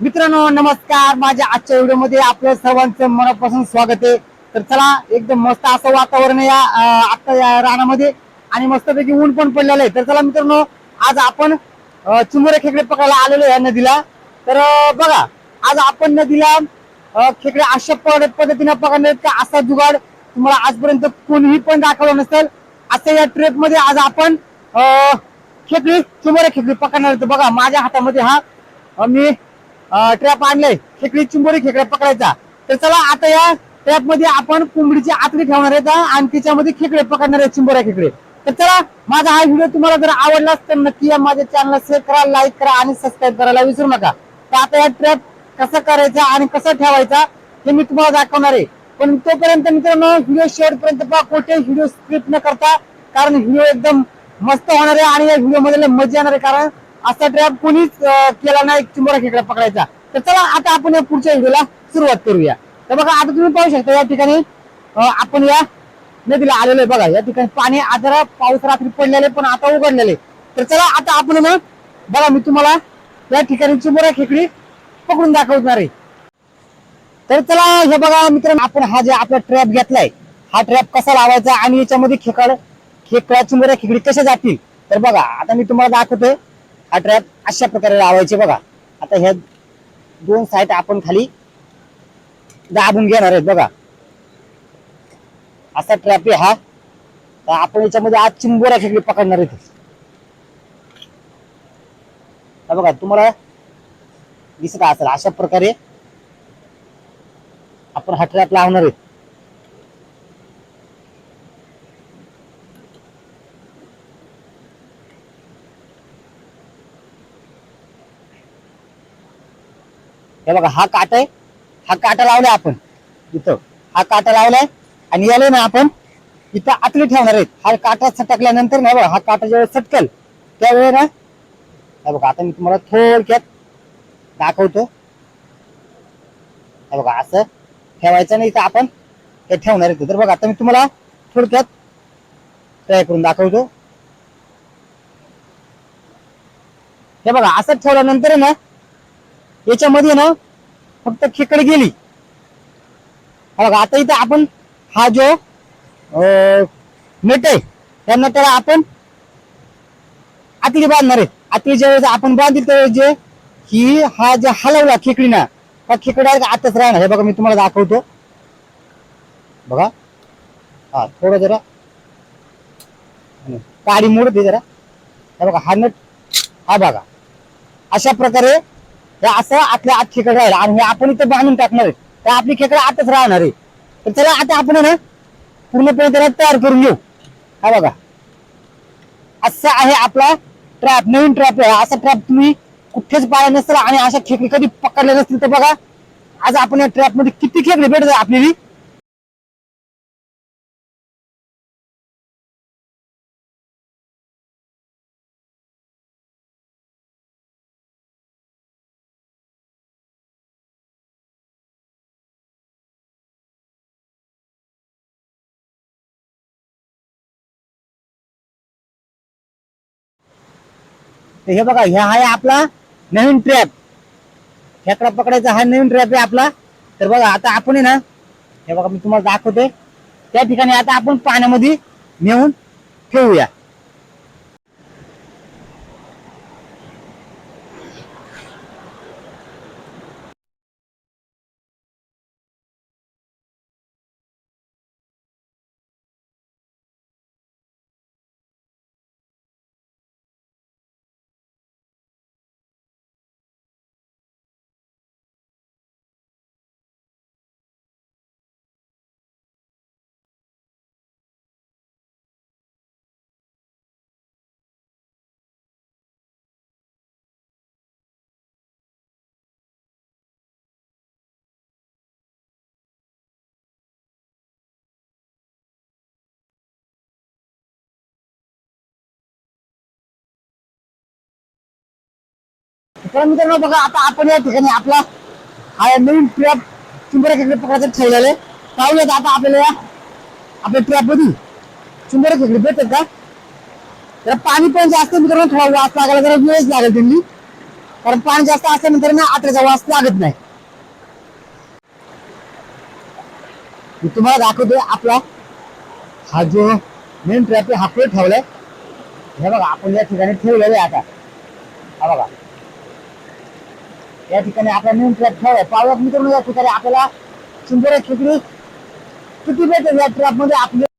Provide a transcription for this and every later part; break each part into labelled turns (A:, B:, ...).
A: मित्रांनो नमस्कार. माझ्या आजच्या व्हिडिओमध्ये आपल्या सर्वांचं मनापासून स्वागत आहे. तर चला एकदम मस्त असं वातावरण आहे या आता या रानामध्ये. आणि मस्तपैकी ऊन पण पडलेलं आहे. तर चला मित्रांनो आज आपण अं, चिमुरे खेकडे पकडायला आलेलो आहे या नदीला. तर बघा आज आपण नदीला खेकडे अशा पद्धतीने पकडले का असा जुगाड तुम्हाला आजपर्यंत कोणीही पण दाखवलं नसेल. असं या ट्रेपमध्ये आज आपण खेकडी चिमुरे खेकडी पकडणार बघा माझ्या हातामध्ये हा मी ट्रॅप आणलाय. खेकडी चिंबोरी खेकड्या पकडायचा. तर चला आता या ट्रॅपमध्ये आपण कोंबडीची आतडी ठेवणार आहेत आणि त्याच्यामध्ये खेकडे पकडणार आहेत चिंबोऱ्या खेकडे. तर चला माझा हा व्हिडिओ तुम्हाला जर आवडला तर नक्की या माझ्या चॅनलला शेअर करा लाईक करा आणि सबस्क्राईब करायला विसरू नका. तर आता या ट्रॅप कसा करायचा आणि कसा ठेवायचा हे मी तुम्हाला दाखवणार आहे. पण तोपर्यंत मित्रांनो व्हिडिओ शेवटपर्यंत पहा कोठेही व्हिडिओ स्क्रिप्ट न करता कारण व्हिडिओ एकदम मस्त होणार आहे आणि या व्हिडिओमध्ये मजा येणार आहे कारण असा ट्रॅप कोणीच केला नाही चिंबोरा खेकडा पकडायचा. तर चला आता आपण या पुढच्या व्हिडिओला सुरुवात करूया. तर बघा आता तुम्ही पाहू शकता या ठिकाणी आपण या नदीला आलेलो आहे बघा. या ठिकाणी पाणी आता पाऊस रात्री पडलेले पण आता उघडलेले. तर चला आता आपण ना बघा मी तुम्हाला या ठिकाणी चिंबोरा खेकडी पकडून दाखवणार आहे. तर चला हे बघा मित्रांनो आपण हा जे आपला ट्रॅप घेतलाय हा ट्रॅप कसा लावायचा आणि याच्यामध्ये खेकड खेकडा चिंबोऱ्या खेकडी कशा जातील? तर बघा आता मी तुम्हाला दाखवतोय. हा ट्रॅप अशा प्रकारे लावायचे बघा. आता ह्या दोन साईड आपण खाली दाबून घेणार आहेत बघा. असा ट्रॅप आहे हा. तर आपण याच्यामध्ये आज चिंबोऱ्या खेकडी पकडणार आहेत. तर बघा तुम्हाला दिसत असेल अशा प्रकारे आपण हा ट्रॅप लावणार आहे हे बघा हा काटा आहे. हा काटा लावलाय आपण. इथं. हा काटा लावलाय. आणि याला ना आपण इथं आतली ठेवणार आहेत. हा काटा सटकल्यानंतर ना बघा हा काटा ज्यावेळेस सटकल त्यावेळेला ना हे बघा आता मी तुम्हाला थोडक्यात दाखवतो. हे बघा असं ठेवायचं नाही तर आपण. हे ठेवणार आहे तर बघा आता मी तुम्हाला थोडक्यात ट्राय करून दाखवतो. हे बघा असं ठेवल्यानंतर ना याच्यामध्ये ना फक्त खेकड गेली. बघा आता इथं आपण हा जो अं, आहे त्यांना त्याला आपण आतली बांधणार आहे. आतली ज्यावेळेस आपण बांधील त्यावेळेस जे ही हा जे हलवला खेकडीना हा खेकडा आताच राहणार. हे बघा मी तुम्हाला दाखवतो. बघा. हा थोडं जरा. काडी मोडते जरा. हे बघा हा नट हा बघा अशा प्रकारे हे असं आतल्या आत खेकड राहील आणि हे आपण इथे बांधून टाकणार आहे. तर आपली खेकड आतच राहणार आहे. तर त्याला आता आपण ना पूर्णपणे त्याला तयार करून घेऊ. हा बघा. असा आहे आपला ट्रॅप नवीन ट्रॅप आहे. असा ट्रॅप तुम्ही कुठेच पाळला नसला आणि अशा खेकडे कधी पकडले नसतील तर बघा. आज आपण या ट्रॅपमध्ये किती खेकडे भेटत आपल्याला? तर हे बघा हे आहे आपला नवीन ट्रॅप खेकडा पकडायचा हा नवीन ट्रॅप आहे आपला. तर बघा आता आपण आहे ना हे बघा मी तुम्हाला दाखवते त्या ठिकाणी आता आपण पाण्यामध्ये नेऊन ठेवूया. तर मित्रांनो बघा आता आपण या ठिकाणी आपला हा नवीन ट्रॅप चिंबऱ्या पकडायचं ठेवलेलं आहे. पाहूयात आता आपल्याला या आपल्या ट्रॅपमध्ये चिंबऱ्या खेकडे भेटत का? जरा पाणी पण जास्त मित्रांनो थोडा वास लागायला जरा वेळच लागेल त्यांनी.
B: कारण पाणी जास्त असल्यानंतर ना आत्र्याचा वास लागत नाही. मी तुम्हाला दाखवतोय आपला हा जो मेन ट्रॅप हा ठेवलाय. हे बघा आपण या ठिकाणी ठेवलेलं आहे आता. हा बघा. या ठिकाणी आपला मेन ट्रॅप ठेवलाय पावसात मित्रांनो या ठिकाणी आपल्याला सुंदर खेकडी किती भेटेल या ट्रॅपमध्ये?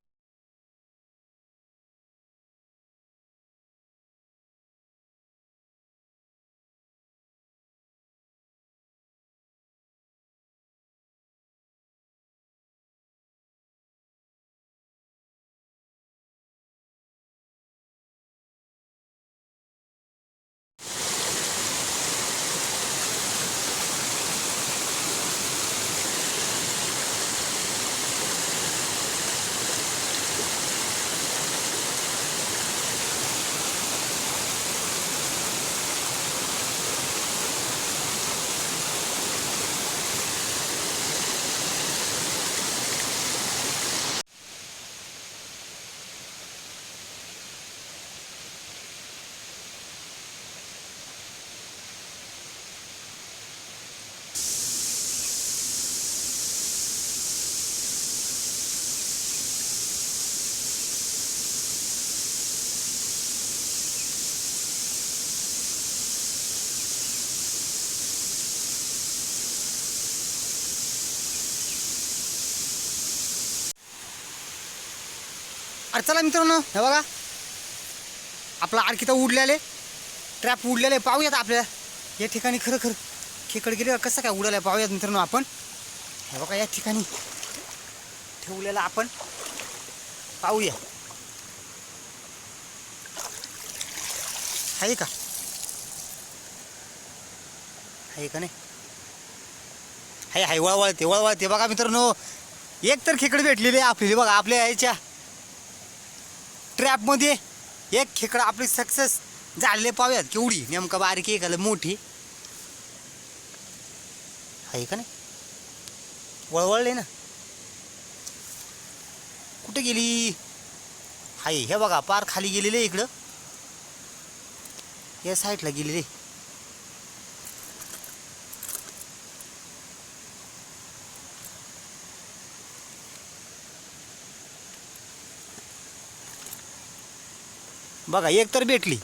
B: अरे चला मित्रांनो हे बघा. आपला आडकिता उडलेले. ट्रॅप उडलेले. पाहूयात आपल्या. या ठिकाणी खरं खरं खेकड गेले कसं काय उडायला पाहूयात मित्रांनो आपण. हे बघा या ठिकाणी ठेवलेला आपण. पाहूया. आहे का? आहे का नाही? हाय हाय वळवळते वळवळते. बघा मित्रांनो एक तर खेकड भेटलेली आहे बघा आपल्या याच्या ट्रॅपमध्ये एक खेकडा आपली सक्सेस झालेले पाहूयात केवढी नेमकं बारीक आहे मोठी. आहे का नाही? वळवळले ना. कुठे गेली? हाय हे बघा पार खाली गेलेले इकडं. या साईडला गेलेले बघा एक तर भेटली.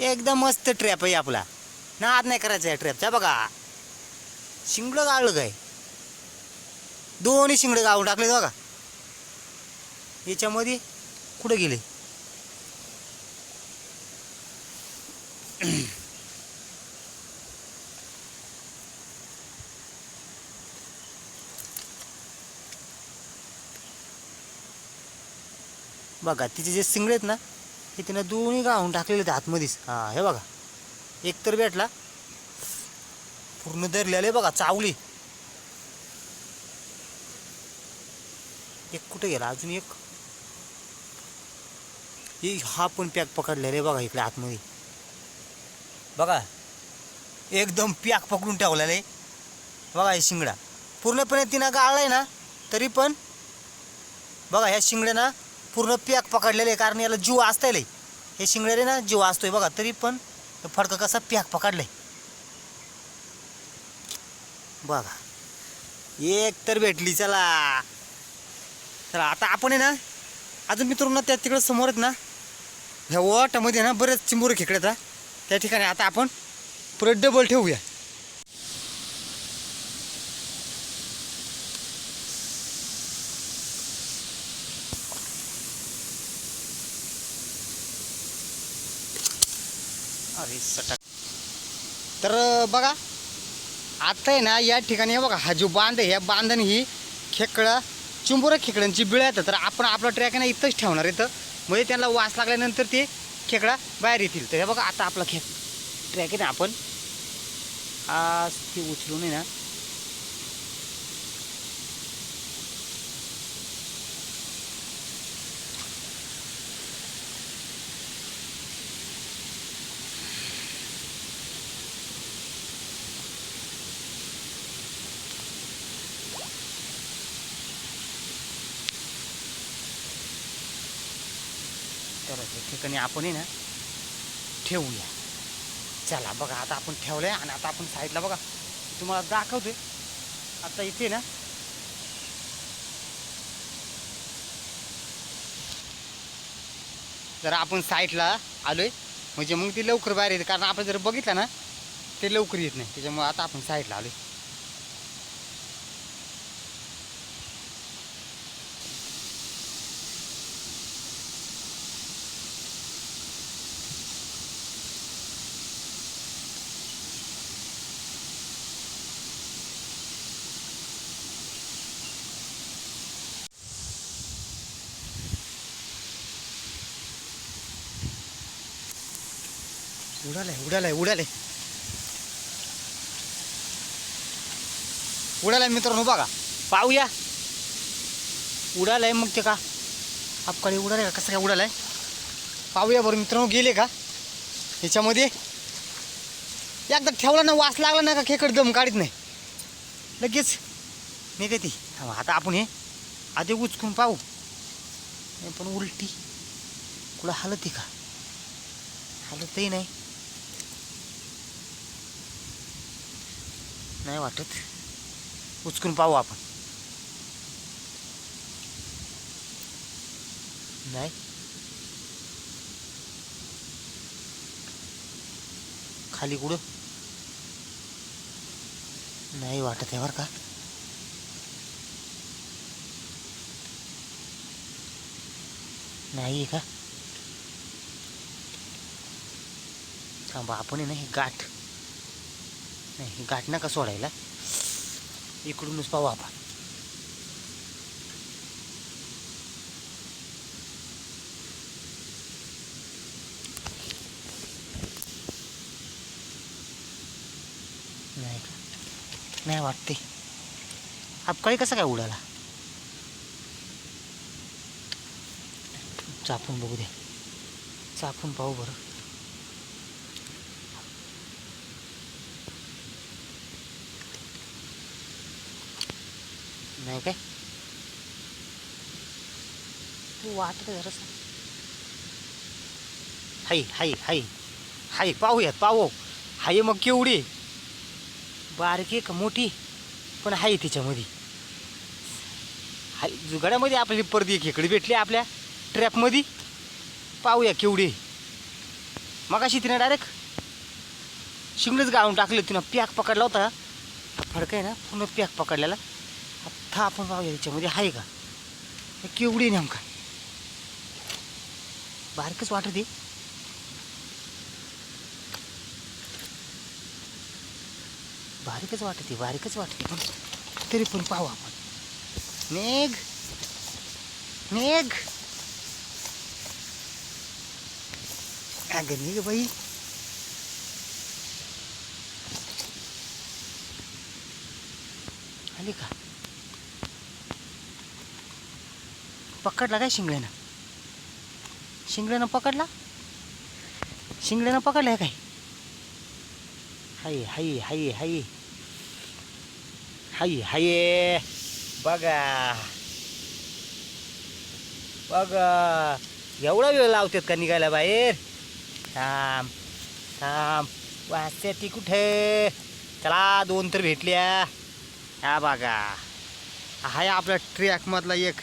B: एकदम मस्त ट्रॅप आहे आपला. नाद नाही करायचा आहे ट्रॅपचा बघा. शिंगडं गाळलं काय? दोन्ही शिंगडं गाळून टाकले बघा. याच्यामध्ये कुठे गेले? बघा तिचे जे शिंगडे आहेत ना हे तिनं दोन्ही गावून टाकलेले होते आतमध्येच. हां हे बघा. एक तर भेटला. पूर्ण धरलेले बघा चावली. एक कुठे गेला? अजून एक? हा पण पॅक पकडलेला आहे बघा इकडे आतमध्ये. बघा. एकदम पॅक पकडून ठेवलेला आहे. बघा हे शिंगडा. पूर्णपणे तिनं गाळलाय ना तरी पण बघा ह्या शिंगड्यानं पूर्ण पॅक पकडलेले आहे कारण याला जीव असताय हे शिंगळेले ना जीव असतोय बघा तरी पण हे फडकं कसा पॅक पकडलंय. बघा. एक तर भेटली चला. चला आता आपण आहे ना अजून मित्रांनो त्या तिकडं समोर आहेत ना ह्या वाटामध्ये ना बरेच चिंबूर खेकड्यात त्या ठिकाणी आता आपण परत डबल ठेवूया. आणि सटक. तर बघा आता आहे ना या ठिकाणी हे बघा हा जो बांध आहे. या बांधण ही खेकडा चिंबोऱ्या खेकड्यांची बिळ येतं तर आपण आपला ट्रॅक आहे ना इथंच ठेवणार इथं. म्हणजे त्यांना वास लागल्यानंतर ते खेकडा बाहेर येतील. तर हे बघा आता आपला खेक ट्रॅक आहे ना आपण. आज ते उचलून आहे ना आणि आपण आहे ना ठेवूया. चला बघा आता आपण ठेवलंय आणि आता आपण साईडला बघा. तुम्हाला दाखवतोय. आता इथे ना जर आपण साईडला आलोय म्हणजे मग ते लवकर बाहेर येते. कारण आपण जर बघितलं ना ते लवकर येत नाही. त्याच्यामुळे आता आपण साईडला आलोय. उडालाय उडालाय उडालाय. उडालाय मित्रांनो बघा. पाहूया. उडालाय मग ते का? अपकाळी उडालाय का? कसं काय उडालाय? पाहूया बरं मित्रांनो गेले का? ह्याच्यामध्ये एकदा ठेवला ना वास लागला ना का खेकड दम काढीत नाही? लगेच नाही ती आता आपण हे आधी उचकून पाहू. नाही पण उलटी. कुठं हालती का? हलतही नाही. नाही वाटत. उचकून पाहू आपण. नाही. खाली कुठं? नाही वाटत आहे बरं का. नाही का? थांबा आपण नाही गाठ नाही गाठ नका सोडायला इकडूनच पाहू आपण. नाही नाही वाटते. आपकाळी कसा काय उडाला? चापून बघू द्या चापून पाहू बरं. नाही काय तू वाटत जरास हाय हाय हाय हाय पाहूयात पाहू हाय मग केवढी बारकी का मोठी पण हाय तिच्यामध्ये हाय जुगाड्यामध्ये आपली परदी खेकडी भेटली आपल्या ट्रॅपमध्ये पाहूया केवढी मग अशी तिनं डायरेक्ट शिंगडच गाळून टाकलं तिनं पॅक पकडला होता फडका आहे ना पूर्ण पॅक पकडलेला हा आपण पाहूया याच्यामध्ये आहे का हे केवढी नेमका बारकच वाटत आहे बारीकच वाटते बारीकच वाटते पण तरी पण पाहू आपण मेघ मेघ अगं निघ बाई आली का पकडला काय शिंगड्यानं शिंगड्यानं पकडला? शिंगड्यानं आहे काय? हाय हाय हाय हाय. हाय हाय. बघा. बघा. एवढा वेळ लावतात का निघायला बाहेर? थांब थांब. वाचते ती कुठे? चला दोन तर भेटल्या. हा बघा. हाय आपल्या ट्रॅकमधला एक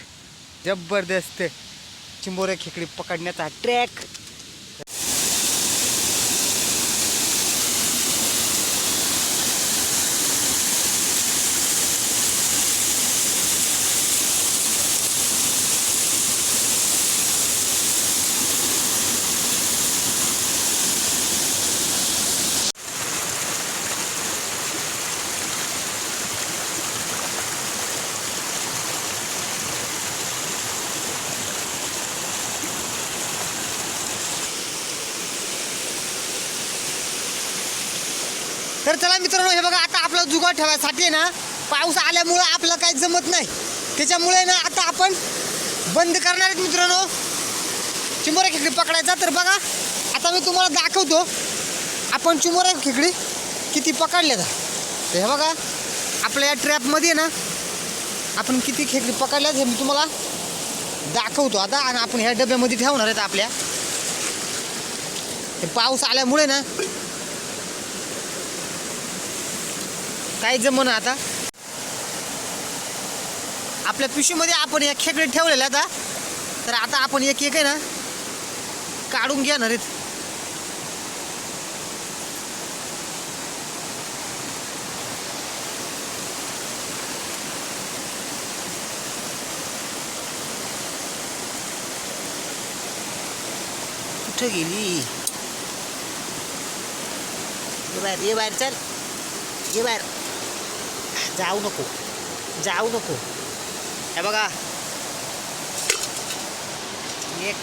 B: जबरदस्त चिंबोरे खेकडी पकडण्याचा ट्रॅक तर चला मित्रांनो हे बघा आता आपला जुगाड ठेवायसाठी आहे ना पाऊस आल्यामुळं आपलं काही जमत नाही. त्याच्यामुळे ना आता आपण बंद करणार आहेत मित्रांनो. चिंबोरा खेकडी पकडायचा तर बघा आता मी तुम्हाला दाखवतो. आपण चिंबोरा खेकडी किती पकडल्या तर हे बघा आपल्या या ट्रॅपमध्ये ना आपण किती खेकडी पकडल्यात हे मी तुम्हाला दाखवतो आता आणि आपण ह्या डब्यामध्ये ठेवणार आहेत आपल्या. पाऊस आल्यामुळे ना काय जमन आता? आपल्या पिशवीमध्ये आपण या खेकडे ठेवलेल्या आता तर आता आपण एक एक आहे ना काढून घेणार आहेत. कुठं गेली? ये बाहेर ये बाहेर चल. ये बाहेर. जाऊ नको. जाऊ नको. हे बघा. एक.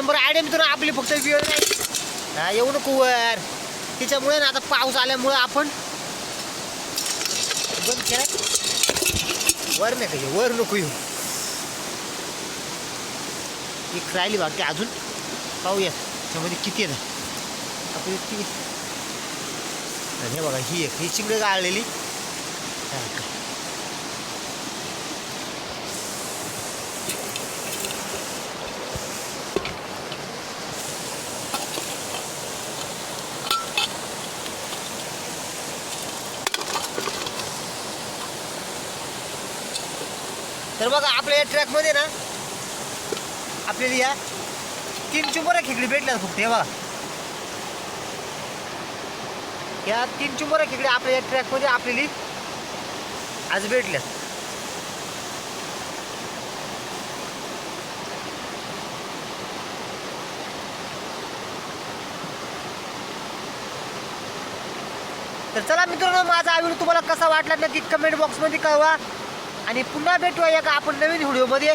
B: नंबर आयडिया मित्र आपली फक्त वेळ नाही. येऊ नको वर. त्याच्यामुळे ना आता पाऊस आल्यामुळे आपण बंद वर नाही का वर नको येऊ. एक राहिली वाटते अजून. पाहूया. त्यामध्ये किती आहे ना? आपण किती? हे बघा ही एक. ही चिंगड गाळलेली. तर बघा आपल्या या ट्रॅकमध्ये ना आपल्याला या तीन चुंबऱ्या खेकडी भेटल्या फक्त हे बघा. या तीन चुंबऱ्या खेकडी आपल्या या ट्रॅकमध्ये आपल्याला आज भेटल्या तर चला मित्रांनो माझा हा व्हिडिओ तुम्हाला कसा वाटला नक्की कमेंट बॉक्समध्ये कळवा. आणि पुन्हा भेटूया का आपण नवीन व्हिडिओमध्ये.